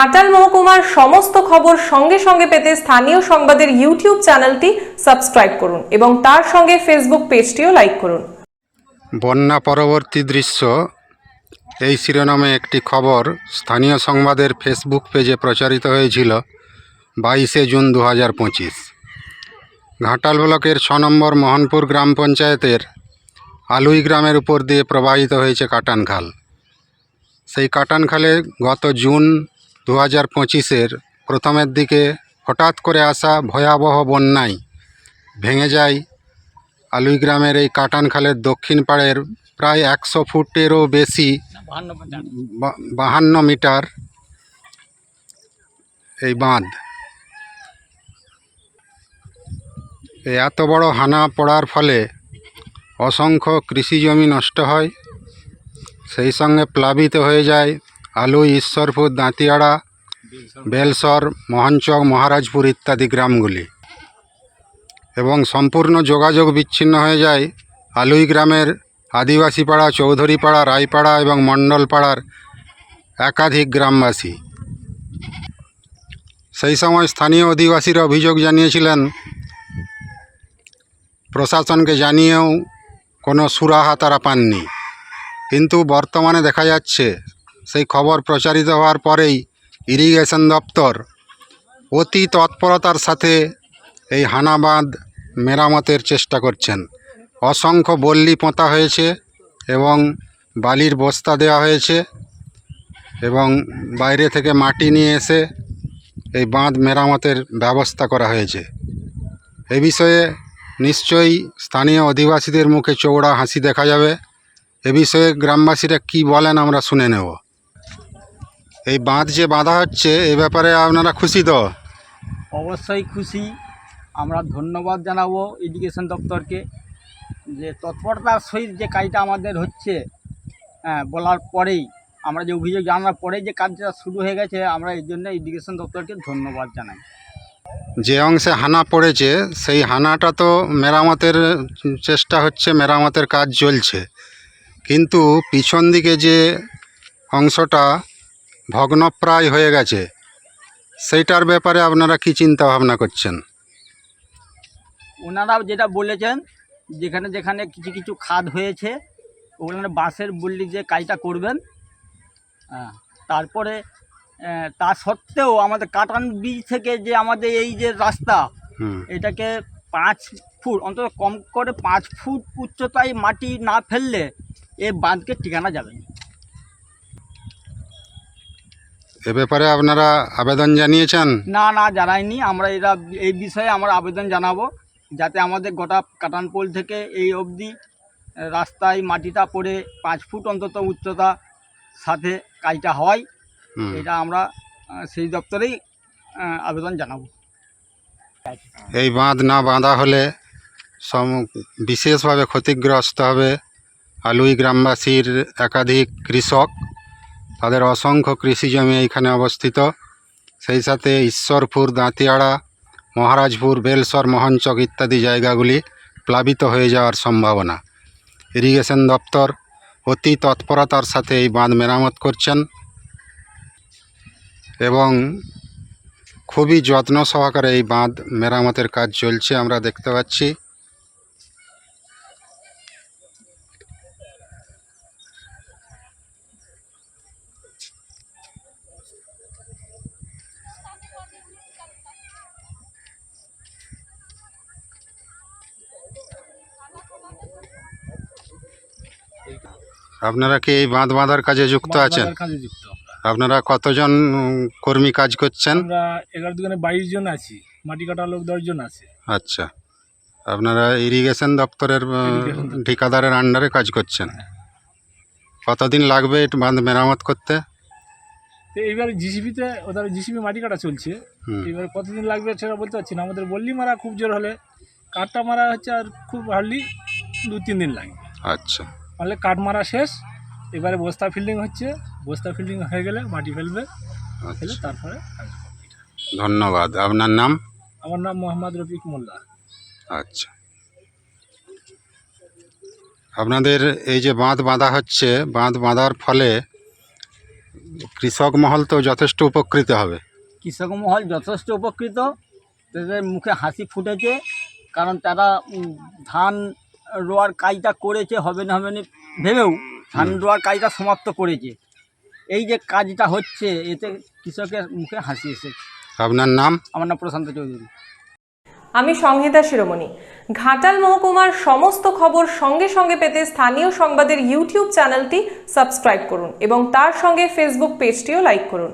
ঘাটাল মহকুমার সমস্ত খবর সঙ্গে সঙ্গে পেতে স্থানীয় সংবাদের ইউটিউব চ্যানেলটি সাবস্ক্রাইব করুন এবং তার সঙ্গে ফেসবুক পেজটিও লাইক করুন। বন্যা পরবর্তী দৃশ্য। এই শিরোনামে একটি খবর স্থানীয় সংবাদের ফেসবুক পেজে প্রচারিত হয়েছিল বাইশে জুন দু হাজার পঁচিশ। ঘাটাল ব্লকের ছ নম্বর মোহনপুর গ্রাম পঞ্চায়েতের আলুই গ্রামের উপর দিয়ে প্রবাহিত হয়েছে কাটান খাল সেই কাটান খালে গত জুন দু হাজার পঁচিশের প্রথমের দিকে হঠাৎ করে আসা ভয়াবহ বন্যায় ভেঙে যায় আলুই গ্রামের এই কাটান খালের দক্ষিণ পাড়ের প্রায় একশো ফুটেরও বেশি বাহান্ন মিটার এই বাঁধ। এত বড় হানা পড়ার ফলে অসংখ্য কৃষি জমি নষ্ট হয়, সেই সঙ্গে প্লাবিত হয়ে যায় আলু ঈশ্বরপুর দাঁতিয়াড়া, বেলসর মোহনচক মহারাজপুর ইত্যাদি গ্রামগুলি। এবং সম্পূর্ণ যোগাযোগ বিচ্ছিন্ন হয়ে যায় আলুই গ্রামের আদিবাসী পাড়া চৌধুরী পাড়া রায়পাড়া এবং মণ্ডল পাড়ার একাধিক গ্রামবাসী। সেই সময় স্থানীয় অধিবাসীরা অভিযোগ জানিয়েছিলেন, প্রশাসনকে জানিয়েও কোনো সুরাহা তারা পাননি। কিন্তু বর্তমানে দেখা যাচ্ছে সেই খবর প্রচারিত হওয়ার পরেই ইরিগেশন দপ্তর অতি তৎপরতার সাথে এই হানাবাঁধ মেরামতের চেষ্টা করছেন। অসংখ্য বল্লি পোঁতা হয়েছে এবং বালির বস্তা দেওয়া হয়েছে এবং বাইরে থেকে মাটি নিয়ে এসে এই বাঁধ মেরামতের ব্যবস্থা করা হয়েছে। এ বিষয়ে নিশ্চয়ই স্থানীয় অধিবাসীদের মুখে চৌড়া হাসি দেখা যাবে। এ বিষয়ে গ্রামবাসীরা কি বলেন আমরা শুনে নেব। এই বাঁধ যে বাঁধা হচ্ছে এ ব্যাপারে আপনারা খুশি তো? অবশ্যই খুশি। আমরা ধন্যবাদ জানাব এডুকেশন দপ্তরকে যে তৎপরতার সহিত যে কাজটা আমাদের হচ্ছে হ্যাঁ, বলার পরেই আমরা যে অভিযোগ জানার পরে যে কাজটা শুরু হয়ে গেছে আমরা এই জন্য এডুকেশন দপ্তরকে ধন্যবাদ জানাই। যে অংশে হানা পড়েছে সেই হানাটা তো মেরামতের চেষ্টা হচ্ছে মেরামতের কাজ চলছে। কিন্তু পিছন দিকে যে অংশটা ভগ্নপ্রায় হয়ে গেছে। সেইটার ব্যাপারে আপনারা কি চিন্তা ভাবনা করছেন? ওনারা যেটা বলেছেন যেখানে যেখানে কিছু কিছু খাদ হয়েছে ওখানে বাঁশের বললি যে কাজটা করবেন হ্যাঁ তারপরে তা সত্ত্বেও আমাদের কাটান বীজ থেকে যে আমাদের এই যে রাস্তা এটাকে পাঁচ ফুট অন্তত কম করে পাঁচ ফুট উচ্চতায় মাটি না ফেললে এ বাঁধকে ঠিকানা যাবে না। এ ব্যাপারে আপনারা আবেদন জানিয়েছেন? না না জানাইনি। আমরা এরা এই বিষয়ে আমরা আবেদন জানাব যাতে আমাদের গোটা কাটানপোল থেকে এই অবধি রাস্তায় মাটিটা পড়ে পাঁচ ফুট অন্তত উচ্চতা সাথে কাজটা হয়। এটা আমরা সেই দপ্তরেই আবেদন জানাব। এই বাঁধ না বাঁধা হলে সম বিশেষভাবে ক্ষতিগ্রস্ত হবে আলুই গ্রামবাসীর একাধিক কৃষক। তাদের অসংখ্য কৃষি জমি এইখানে অবস্থিত। সেই সাথে ঈশ্বরপুর, দাঁতিয়াড়া, মহারাজপুর, বেলসর, মহনচক ইত্যাদি জায়গাগুলি প্লাবিত হয়ে যাওয়ার সম্ভাবনা। ইরিগেশন দপ্তর অতি তৎপরতার সাথে এই বাঁধ মেরামত করছেন এবং খুবই যত্ন সহকারে এই বাঁধ মেরামতের কাজ চলছে। আমরা দেখতে পাচ্ছি আপনারা কি এই বাঁধ বাঁধার কাজে যুক্ত আছেন? কাজে যুক্ত আমরা। আপনারা কতজন উম, কর্মী কাজ করছেন? আমরা এগারো বাইশ জন আছি মাটি কাটা লোক দশজন আছে। আচ্ছা। আপনারা ইরিগেশন দপ্তরের আহ, Irrigation দপ্তর। ঠিকাদারের আন্ডারে কাজ করছেন। কতদিন লাগবে এটা বাঁধ মেরামত করতে? তো এইবার জিসিপিতে ওদের জিসিপি মাটি কাটা চলছে। হুম, এবার কতদিন লাগবে সেটা বলতে পারছি না। আমাদের বললি মারা খুব জোর হলে কাঠটা মারা হচ্ছে আর খুব হার্ডলি দু তিন দিন লাগবে। আচ্ছা। তাহলে কাঠ মারা শেষ। এবারে বস্তা ফিল্ডিং হচ্ছে। বস্তা ফিল্ডিং হয়ে গেলে মাটি ফেলবে। ফেলে আচ্ছা। তারপরে ধন্যবাদ। আপনার নাম? আমার নাম মোহাম্মদ রফিক মোল্লা। আচ্ছা। আপনাদের এই যে বাঁধ বাঁধা হচ্ছে বাঁধ বাঁধার ফলে কৃষক মহল তো যথেষ্ট উপকৃত হবে। কৃষক মহল যথেষ্ট উপকৃত। তাদের মুখে হাসি ফুটেছে কারণ তারা ধান রোয়ার কাজটা করেছে হবে না হবে না ভেবেও ধান রোয়ার কাজটা সমাপ্ত করেছে। এই যে কাজটা হচ্ছে এতে কৃষকের মুখে হাসি এসেছে। আপনার নাম? আমার নাম প্রশান্ত চৌধুরী। আমি সংহিতা শিরোমণি। ঘাটাল মহকুমার সমস্ত খবর সঙ্গে সঙ্গে পেতে স্থানীয় সংবাদের ইউটিউব চ্যানেলটি সাবস্ক্রাইব করুন এবং তার সঙ্গে ফেসবুক পেজটিও লাইক করুন।